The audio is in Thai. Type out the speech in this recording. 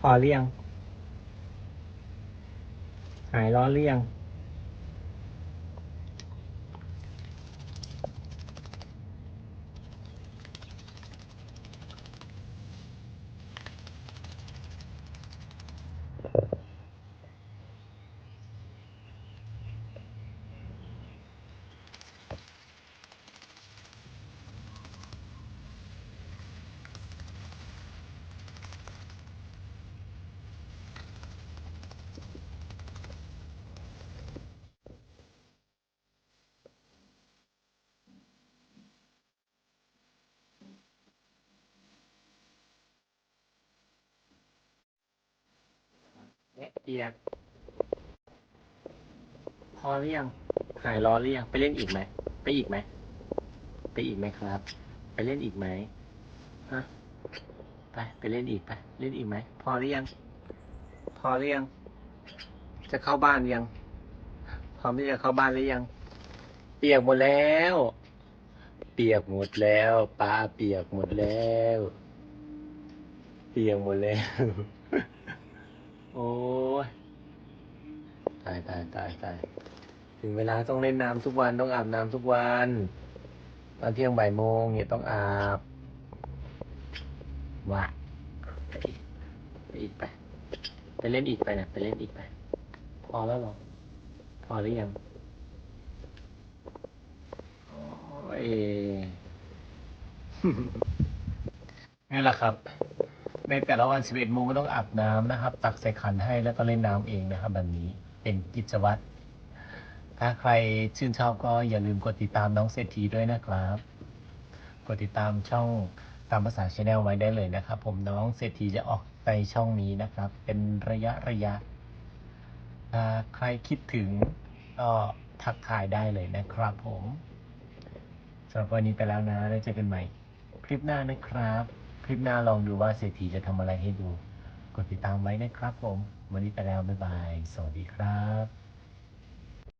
พอเรียง หายร้อนเรียง เนี่ยเปียกพอหรือยังหายร้อนหรือยังไปเล่นอีกไหม ไปอีกไหม ไปอีกไหมครับ ไปเล่นอีกไหมฮะไปไปเล่นอีกไป เล่นอีกไหม พอหรือยัง พอหรือยัง จะเข้าบ้านยัง พร้อมที่จะเข้าบ้านหรือยัง เปียกหมดแล้ว เปียกหมดแล้วปลาเปียกหมดแล้ว เปียกหมดแล้ว โอ้ยตาย ตายตายถึงเวลาต้องเล่นน้ำทุกวันต้องอาบน้ำทุกวัน ตอนเที่ยงบ่ายโมงเนี่ยต้องอาบว่าไปอีกไปอีกไปไปเล่นอีกไปนะไปเล่นอีกไป พอแล้วหรอ พอหรือยังโอ้ยนี่แหละครับ ในแต่ละวัน 11 โมงก็ต้องอาบน้ำนะครับ ตักใส่ขันให้แล้วก็เล่นน้ำเองนะครับแบบนี้เป็นกิจวัตร ถ้าใครชื่นชอบก็อย่าลืมกดติดตามน้องเศรษฐีด้วยนะครับ กดติดตามช่องตามภาษาชาแนลไว้ได้เลยนะครับ ผมน้องเศรษฐีจะออกในช่องนี้นะครับ เป็นระยะระยะถ้าใครคิดถึงก็ทักทายได้เลยนะครับ ผมสำหรับวันนี้ไปแล้วนะแล้วเจอกันใหม่ คลิปหน้านะครับ ลิปหน้าลองดูว่าเศรษฐีจะทำอะไรให้ดู กดติดตามไว้นะครับผม วันนี้ไปแล้วบ๊ายบาย สวัสดีครับ